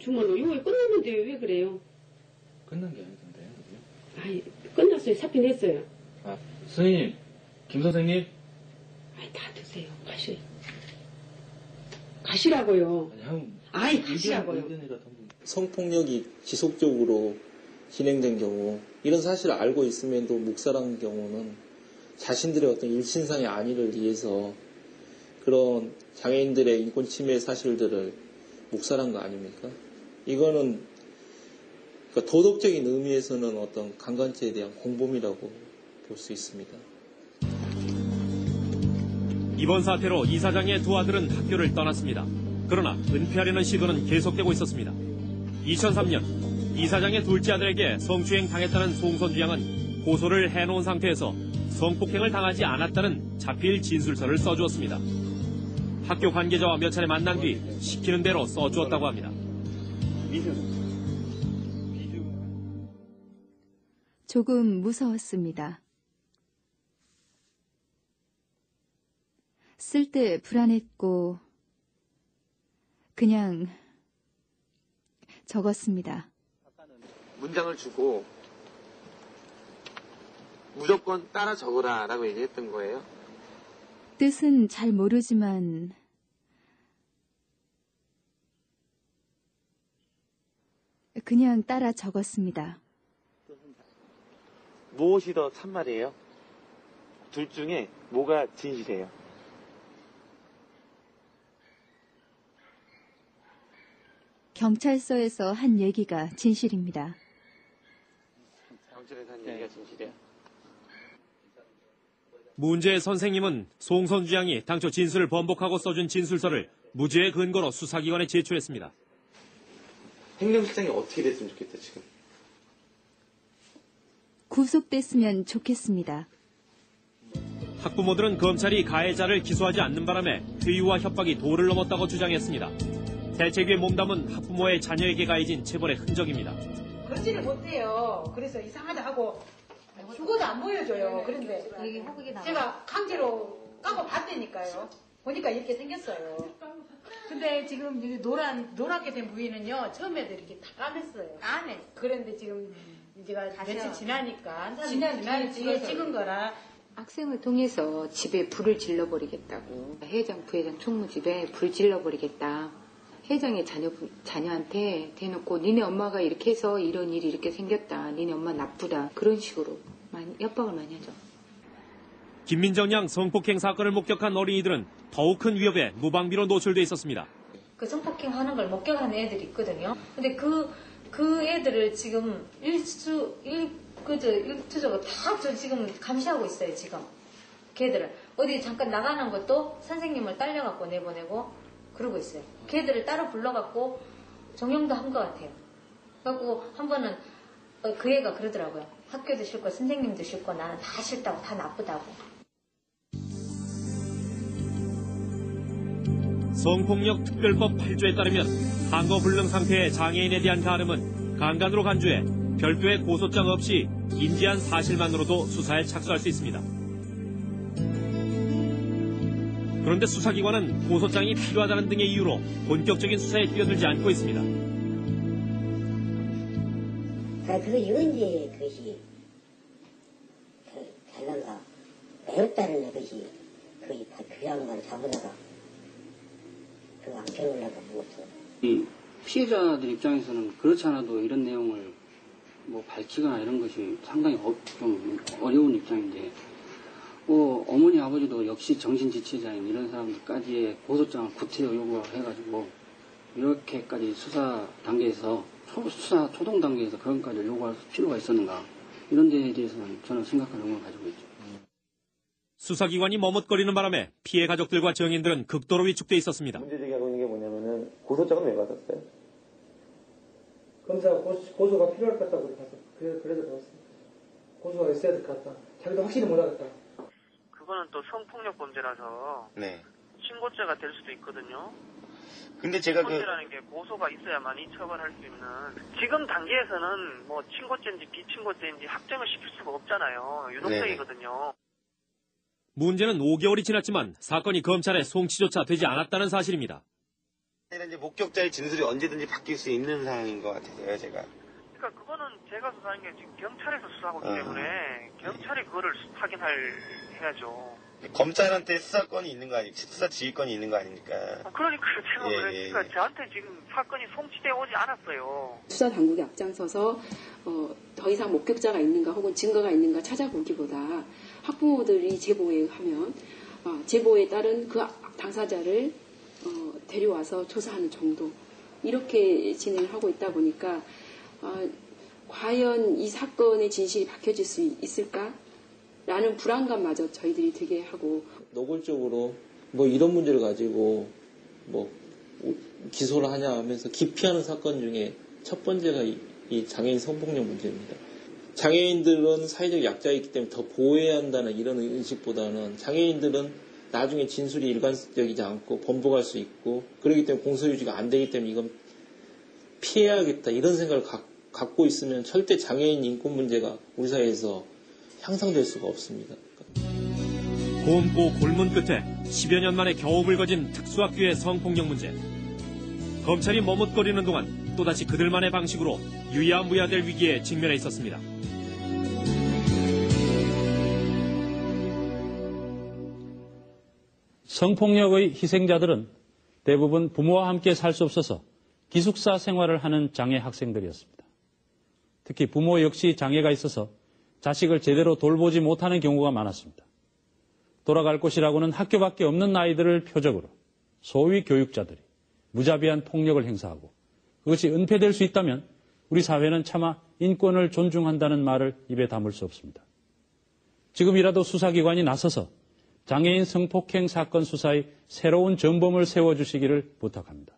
주말로 6월 끝났는데 왜 그래요? 끝난 게 아니던데, 그죠? 아이, 끝났어요. 사표 냈어요. 아, 선생님, 김 선생님? 아이, 다 드세요. 가시. 가시라고요. 아니, 한, 아이, 가시라고요. 의견이라도 한번. 성폭력이 지속적으로 진행된 경우 이런 사실을 알고 있음에도 묵살한 경우는 자신들의 어떤 일신상의 안위를 위해서 그런 장애인들의 인권 침해 사실들을 묵살한 거 아닙니까? 이거는 그러니까 도덕적인 의미에서는 어떤 강간죄에 대한 공범이라고 볼 수 있습니다. 이번 사태로 이 사장의 두 아들은 학교를 떠났습니다. 그러나 은폐하려는 시도는 계속되고 있었습니다. 2003년 이 사장의 둘째 아들에게 성추행 당했다는 송선주 양은 고소를 해놓은 상태에서 성폭행을 당하지 않았다는 자필 진술서를 써주었습니다. 학교 관계자와 몇 차례 만난 뒤 시키는 대로 써주었다고 합니다. 조금 무서웠습니다. 쓸 때 불안했고, 그냥 적었습니다. 문장을 주고 무조건 따라 적으라 라고 얘기했던 거예요. 뜻은 잘 모르지만, 그냥 따라 적었습니다. 무엇이 더 참말이에요? 둘 중에 뭐가 진실이에요? 경찰서에서 한 얘기가 진실입니다. 경찰에서 한 얘기가 진실이에요. 문제의 선생님은 송선주 양이 당초 진술을 번복하고 써준 진술서를 무죄의 근거로 수사기관에 제출했습니다. 행정 실장이 어떻게 됐으면 좋겠다 지금. 구속됐으면 좋겠습니다. 학부모들은 검찰이 가해자를 기소하지 않는 바람에 회유와 협박이 도를 넘었다고 주장했습니다. 대책위에 몸담은 학부모의 자녀에게 가해진 체벌의 흔적입니다. 그러지를 못해요. 그래서 이상하다 하고 죽어도 안 보여줘요. 그런데 제가 강제로 까고 봤다니까요. 보니까 이렇게 생겼어요. 근데 지금 여기 노란 노랗게 된 부위는요 처음에도 이렇게 다 까맸어요. 안에. 그런데 지금 제가 며칠 지나니까 지난 지난 뒤에 찍은 거라. 학생을 통해서 집에 불을 질러버리겠다고. 회장 부회장 총무 집에 불 질러버리겠다. 회장의 자녀 자녀한테 대놓고 니네 엄마가 이렇게 해서 이런 일이 이렇게 생겼다. 니네 엄마 나쁘다. 그런 식으로 많이 협박을 많이 하죠. 김민정 양 성폭행 사건을 목격한 어린이들은 더욱 큰 위협에 무방비로 노출돼 있었습니다. 그 성폭행 하는 걸 목격하는 애들이 있거든요. 근데 그, 그 애들을 지금 일수, 일, 그저, 일투적으로 다저 지금 감시하고 있어요, 지금. 걔들을. 어디 잠깐 나가는 것도 선생님을 딸려갖고 내보내고 그러고 있어요. 걔들을 따로 불러갖고 정형도 한 것 같아요. 그래갖고 한 번은 어, 그 애가 그러더라고요. 학교도 싫고 선생님도 싫고 나는 다 싫다고 다 나쁘다고. 성폭력 특별법 8조에 따르면 항거불능 상태의 장애인에 대한 가름은 강간으로 간주해 별도의 고소장 없이 인지한 사실만으로도 수사에 착수할 수 있습니다. 그런데 수사기관은 고소장이 필요하다는 등의 이유로 본격적인 수사에 뛰어들지 않고 있습니다. 아, 그 언제 그것이 그 잘난가 배웠다는 것이 거의 그 양반 잡으다가 그 안겨놓으려고 무엇을 이 피해자들 입장에서는 그렇지 않아도 이런 내용을 뭐 밝히거나 이런 것이 상당히 어, 좀 어려운 입장인데 뭐 어머니 아버지도 역시 정신지체자인 이런 사람들까지의 고소장을 구태여 요구해가지고 이렇게까지 수사 단계에서 초, 수사 초동 단계에서 그런 까지 요구할 필요가 있었는가 이런 데에 대해서는 저는 심각한 의문을 가지고 있죠. 수사기관이 머뭇거리는 바람에 피해 가족들과 증인들은 극도로 위축돼 있었습니다. 문제 제기하고 있는 게 뭐냐면은 고소장은 왜 받았어요? 검사가 고소, 고소 가 필요할 것 같다고 그래서 그래서 그래서 그렇습니다. 고소가 있어야 될 것 같다. 자기도 확실히 못하겠다. 그거는 또 성폭력 범죄라서 네. 신고죄가 될 수도 있거든요. 근데 제가 그 신고죄라는 게 고소가 있어야만이 처벌할 수 있는 지금 단계에서는 뭐 친고죄인지 비친고죄인지 확정을 시킬 수가 없잖아요. 유동성이거든요. 문제는 5개월이 지났지만 사건이 검찰에 송치조차 되지 않았다는 사실입니다. 이제 목격자의 진술이 언제든지 바뀔 수 있는 상황인 것 같아서요, 제가. 그러니까 그거는 제가 수사하는 게 지금 경찰에서 수사하고 있기 어. 때문에 경찰이 그거를 수- 확인할 해야죠. 검찰한테 수사권이 있는 거 아니, 수사 지휘권이 있는 거 아닙니까? 그러니까 제가 예, 그러니까 예, 예. 저한테 지금 사건이 송치돼 오지 않았어요. 수사 당국이 앞장서서 어, 더 이상 목격자가 있는가 혹은 증거가 있는가 찾아보기보다 학부모들이 제보에 하면 어, 제보에 따른 그 당사자를 어, 데려와서 조사하는 정도 이렇게 진행을 하고 있다 보니까 어, 과연 이 사건의 진실이 밝혀질 수 있을까? 라는 불안감마저 저희들이 들게 하고 노골적으로 뭐 이런 문제를 가지고 뭐 우- 기소를 하냐 하면서 기피하는 사건 중에 첫 번째가 이, 이 장애인 성폭력 문제입니다. 장애인들은 사회적 약자이기 때문에 더 보호해야 한다는 이런 의식보다는 장애인들은 나중에 진술이 일관적이지 않고 번복할 수 있고 그렇기 때문에 공소유지가 안 되기 때문에 이건 피해야겠다 이런 생각을 가- 갖고 있으면 절대 장애인 인권 문제가 우리 사회에서 향상될 수가 없습니다. 곰고 골문 끝에 10여 년 만에 겨우 불거진 특수학교의 성폭력 문제. 검찰이 머뭇거리는 동안 또다시 그들만의 방식으로 유야무야될 위기에 직면해 있었습니다. 성폭력의 희생자들은 대부분 부모와 함께 살 수 없어서 기숙사 생활을 하는 장애 학생들이었습니다. 특히 부모 역시 장애가 있어서 자식을 제대로 돌보지 못하는 경우가 많았습니다. 돌아갈 곳이라고는 학교밖에 없는 아이들을 표적으로 소위 교육자들이 무자비한 폭력을 행사하고 그것이 은폐될 수 있다면 우리 사회는 차마 인권을 존중한다는 말을 입에 담을 수 없습니다. 지금이라도 수사기관이 나서서 장애인 성폭행 사건 수사의 새로운 전범을 세워주시기를 부탁합니다.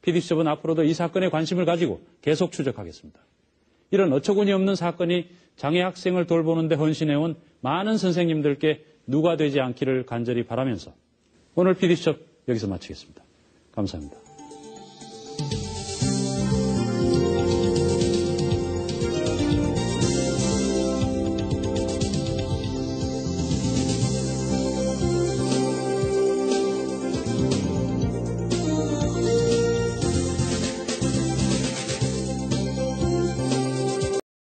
PD수첩은 앞으로도 이 사건에 관심을 가지고 계속 추적하겠습니다. 이런 어처구니 없는 사건이 장애 학생을 돌보는 데 헌신해온 많은 선생님들께 누가 되지 않기를 간절히 바라면서 오늘 PD수첩 여기서 마치겠습니다. 감사합니다.